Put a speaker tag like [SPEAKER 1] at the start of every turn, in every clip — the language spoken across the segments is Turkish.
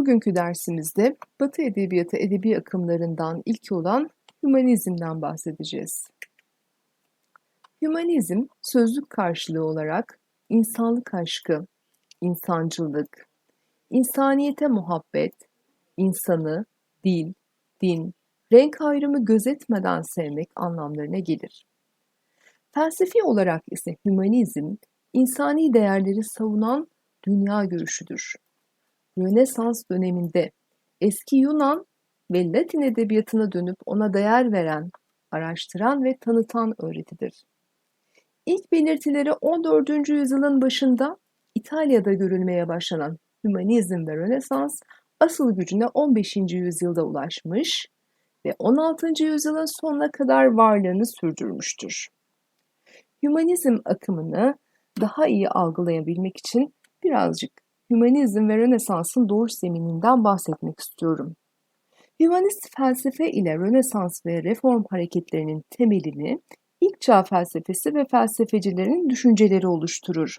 [SPEAKER 1] Bugünkü dersimizde Batı Edebiyatı edebi akımlarından ilki olan Hümanizm'den bahsedeceğiz. Hümanizm, sözlük karşılığı olarak insanlık aşkı, insancılık, insaniyete muhabbet, insanı, dil, din, renk ayrımı gözetmeden sevmek anlamlarına gelir. Felsefi olarak ise hümanizm, insani değerleri savunan dünya görüşüdür. Rönesans döneminde eski Yunan ve Latin edebiyatına dönüp ona değer veren, araştıran ve tanıtan öğretidir. İlk belirtileri 14. yüzyılın başında İtalya'da görülmeye başlanan hümanizm ve Rönesans asıl gücüne 15. yüzyılda ulaşmış ve 16. yüzyılın sonuna kadar varlığını sürdürmüştür. Hümanizm akımını daha iyi algılayabilmek için birazcık hümanizm ve Rönesans'ın doğuş zemininden bahsetmek istiyorum. Hümanist felsefe ile Rönesans ve Reform hareketlerinin temelini ilk çağ felsefesi ve felsefecilerin düşünceleri oluşturur.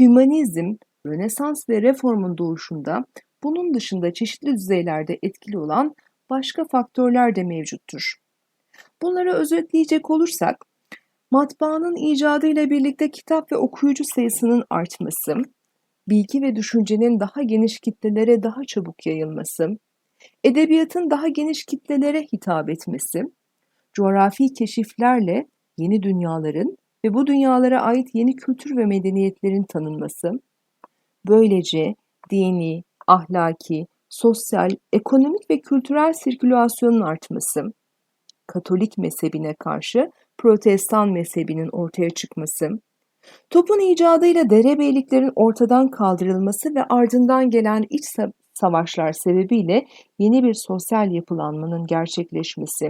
[SPEAKER 1] Hümanizm, Rönesans ve Reform'un doğuşunda bunun dışında çeşitli düzeylerde etkili olan başka faktörler de mevcuttur. Bunları özetleyecek olursak, matbaanın icadıyla birlikte kitap ve okuyucu sayısının artması, bilgi ve düşüncenin daha geniş kitlelere daha çabuk yayılması, edebiyatın daha geniş kitlelere hitap etmesi, coğrafi keşiflerle yeni dünyaların ve bu dünyalara ait yeni kültür ve medeniyetlerin tanınması, böylece dini, ahlaki, sosyal, ekonomik ve kültürel sirkülasyonun artması, Katolik mezhebine karşı Protestan mezhebinin ortaya çıkması, Topun icadıyla derebeyliklerin ortadan kaldırılması ve ardından gelen iç savaşlar sebebiyle yeni bir sosyal yapılanmanın gerçekleşmesi,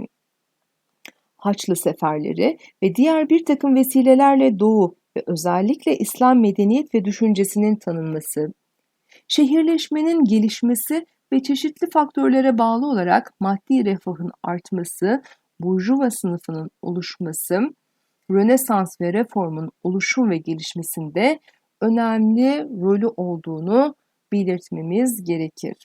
[SPEAKER 1] Haçlı seferleri ve diğer bir takım vesilelerle Doğu ve özellikle İslam medeniyet ve düşüncesinin tanınması, şehirleşmenin gelişmesi ve çeşitli faktörlere bağlı olarak maddi refahın artması, burjuva sınıfının oluşması, Rönesans ve Reform'un oluşum ve gelişmesinde önemli rolü olduğunu belirtmemiz gerekir.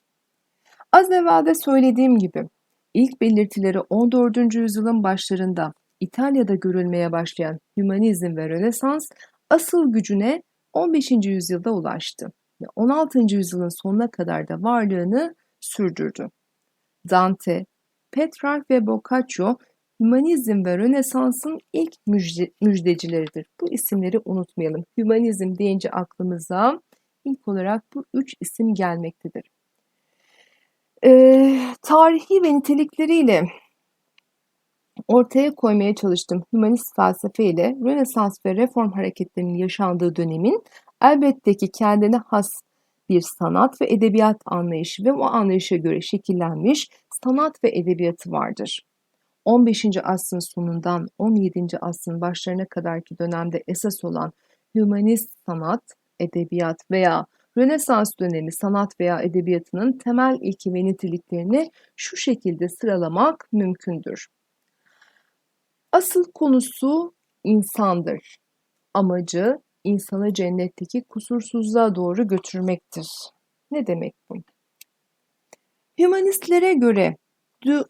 [SPEAKER 1] Az evvel de söylediğim gibi ilk belirtileri 14. yüzyılın başlarında İtalya'da görülmeye başlayan hümanizm ve Rönesans asıl gücüne 15. yüzyılda ulaştı ve 16. yüzyılın sonuna kadar da varlığını sürdürdü. Dante, Petrarch ve Boccaccio Hümanizm ve Rönesans'ın ilk müjde, müjdecileridir. Bu isimleri unutmayalım. Hümanizm deyince aklımıza ilk olarak bu üç isim gelmektedir. Ee, tarihi ve nitelikleriyle ortaya koymaya çalıştım hümanist felsefe ile Rönesans ve Reform hareketlerinin yaşandığı dönemin elbette ki kendine has bir sanat ve edebiyat anlayışı ve o anlayışa göre şekillenmiş sanat ve edebiyatı vardır. 15. asrın sonundan 17. asrın başlarına kadarki dönemde esas olan hümanist sanat, edebiyat veya Rönesans dönemi sanat veya edebiyatının temel ilki ve niteliklerini şu şekilde sıralamak mümkündür. Asıl konusu insandır. Amacı insanı cennetteki kusursuzluğa doğru götürmektir. Ne demek bu? Hümanistlere göre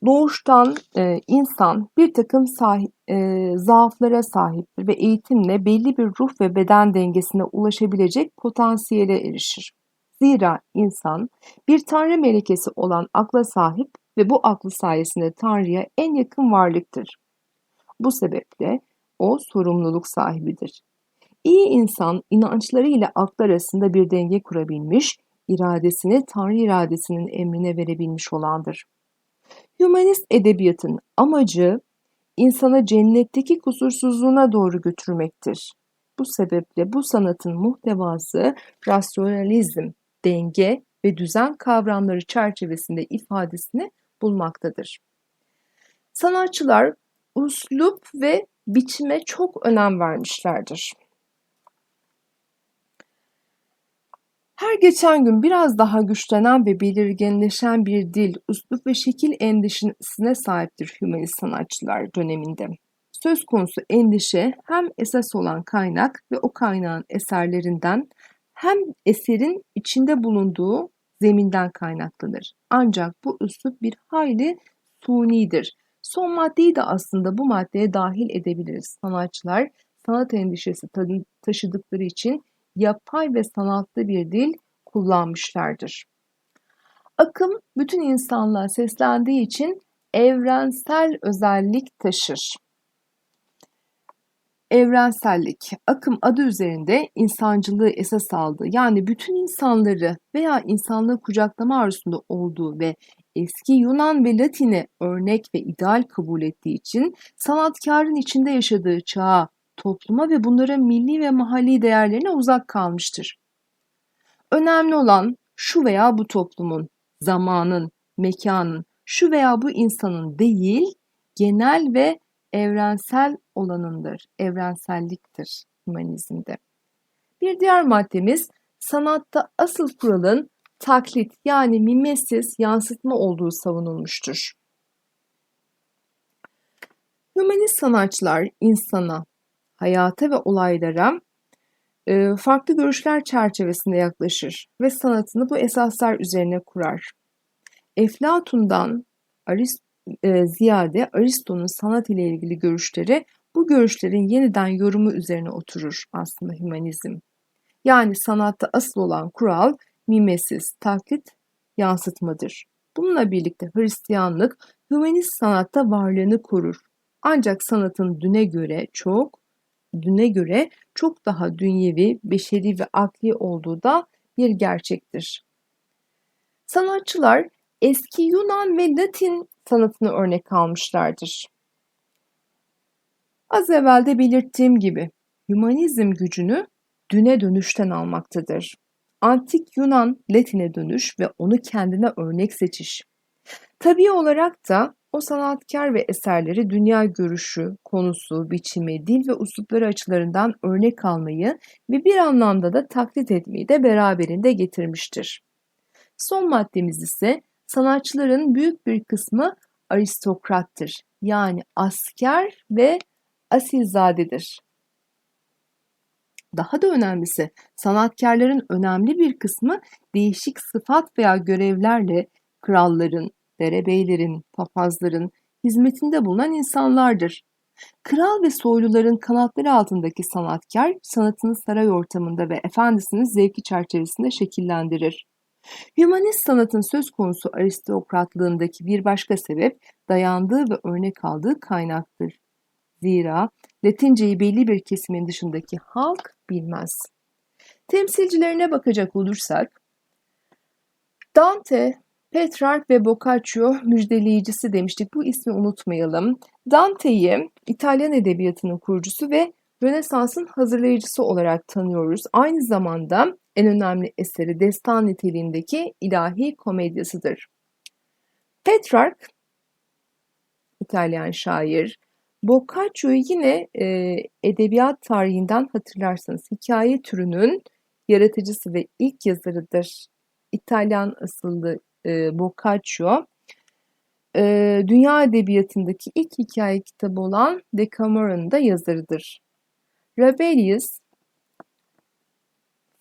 [SPEAKER 1] doğuştan e, insan bir takım sahip, e, zaaflara sahiptir ve eğitimle belli bir ruh ve beden dengesine ulaşabilecek potansiyele erişir. Zira insan bir tanrı melekesi olan akla sahip ve bu aklı sayesinde Tanrı'ya en yakın varlıktır. Bu sebeple o sorumluluk sahibidir. İyi insan inançları ile aklı arasında bir denge kurabilmiş, iradesini Tanrı iradesinin emrine verebilmiş olandır. Hümanist edebiyatın amacı insanı cennetteki kusursuzluğuna doğru götürmektir. Bu sebeple bu sanatın muhtevası rasyonalizm, denge ve düzen kavramları çerçevesinde ifadesini bulmaktadır. Sanatçılar uslup ve biçime çok önem vermişlerdir. Her geçen gün biraz daha güçlenen ve belirginleşen bir dil, üslup ve şekil endişesine sahiptir hümanist sanatçılar döneminde. Söz konusu endişe hem esas olan kaynak ve o kaynağın eserlerinden hem eserin içinde bulunduğu zeminden kaynaklanır. Ancak bu üslup bir hayli sunidir. Son maddeyi de aslında bu maddeye dahil edebiliriz. Sanatçılar sanat endişesi taşıdıkları için yapay ve sanatlı bir dil kullanmışlardır. Akım bütün insanlığa seslendiği için evrensel özellik taşır. Evrensellik, akım adı üzerinde insancılığı esas aldı. Yani bütün insanları veya insanlığı kucaklama arzusunda olduğu ve eski Yunan ve Latin'e örnek ve ideal kabul ettiği için sanatkarın içinde yaşadığı çağa, topluma ve bunların milli ve mahalli değerlerine uzak kalmıştır. Önemli olan şu veya bu toplumun, zamanın, mekanın, şu veya bu insanın değil, genel ve evrensel olanındır, evrenselliktir humanizmde. Bir diğer maddemiz sanatta asıl kuralın taklit yani mimesis yansıtma olduğu savunulmuştur. Hümanist sanatçılar insana, hayata ve olaylara e, farklı görüşler çerçevesinde yaklaşır ve sanatını bu esaslar üzerine kurar. Eflatun'dan Arist e, ziyade Aristo'nun sanat ile ilgili görüşleri bu görüşlerin yeniden yorumu üzerine oturur aslında hümanizm. Yani sanatta asıl olan kural mimesis, taklit, yansıtmadır. Bununla birlikte Hristiyanlık hümanist sanatta varlığını korur. Ancak sanatın düne göre çok, düne göre çok daha dünyevi, beşeri ve akli olduğu da bir gerçektir. Sanatçılar eski Yunan ve Latin sanatını örnek almışlardır. Az evvel de belirttiğim gibi hümanizm gücünü düne dönüşten almaktadır. Antik Yunan Latin'e dönüş ve onu kendine örnek seçiş. Tabii olarak da o sanatkar ve eserleri dünya görüşü, konusu, biçimi, dil ve uslupları açılarından örnek almayı ve bir anlamda da taklit etmeyi de beraberinde getirmiştir. Son maddemiz ise sanatçıların büyük bir kısmı aristokrattır. Yani asker ve asilzadedir. Daha da önemlisi sanatkarların önemli bir kısmı değişik sıfat veya görevlerle kralların, derebeylerin, papazların hizmetinde bulunan insanlardır. Kral ve soyluların kanatları altındaki sanatkar sanatını saray ortamında ve efendisinin zevki çerçevesinde şekillendirir. Hümanist sanatın söz konusu aristokratlığındaki bir başka sebep dayandığı ve örnek aldığı kaynaktır. Zira Latinceyi belli bir kesimin dışındaki halk bilmez. Temsilcilerine bakacak olursak, Dante, Petrarch ve Boccaccio müjdeleyicisi demiştik. Bu ismi unutmayalım. Dante'yi İtalyan edebiyatının kurucusu ve Rönesans'ın hazırlayıcısı olarak tanıyoruz. Aynı zamanda en önemli eseri destan niteliğindeki ilahi komedyasıdır. Petrarch, İtalyan şair, Boccaccio'yu yine e, edebiyat tarihinden hatırlarsanız hikaye türünün yaratıcısı ve ilk yazarıdır. İtalyan asıllı e, Boccaccio. E, dünya edebiyatındaki ilk hikaye kitabı olan Decameron'un da yazarıdır. Rabelais,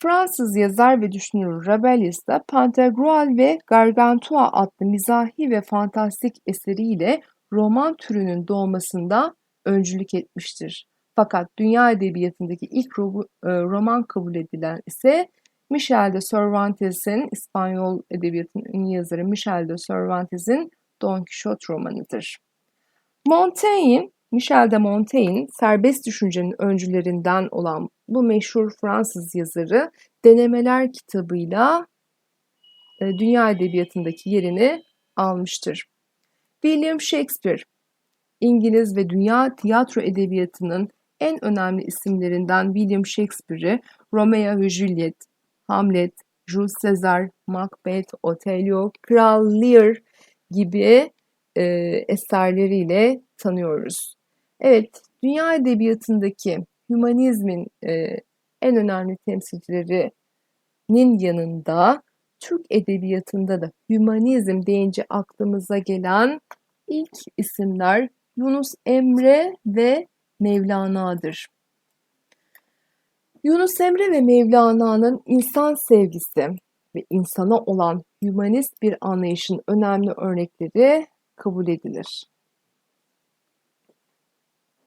[SPEAKER 1] Fransız yazar ve düşünür Rabelais da Pantagruel ve Gargantua adlı mizahi ve fantastik eseriyle roman türünün doğmasında öncülük etmiştir. Fakat dünya edebiyatındaki ilk e, roman kabul edilen ise Michel de Cervantes'in İspanyol edebiyatının yazarı Michel de Cervantes'in Don Quixote romanıdır. Montaigne, Michel de Montaigne serbest düşüncenin öncülerinden olan bu meşhur Fransız yazarı Denemeler kitabıyla e, dünya edebiyatındaki yerini almıştır. William Shakespeare, İngiliz ve dünya tiyatro edebiyatının en önemli isimlerinden William Shakespeare'i Romeo ve Juliet, Hamlet, Jules Caesar, Macbeth, Othello, Kral Lear gibi e, eserleriyle tanıyoruz. Evet, dünya edebiyatındaki hümanizmin e, en önemli temsilcilerinin yanında Türk edebiyatında da hümanizm deyince aklımıza gelen ilk isimler Yunus Emre ve Mevlana'dır. Yunus Emre ve Mevlana'nın insan sevgisi, ve insana olan hümanist bir anlayışın önemli örnekleri kabul edilir.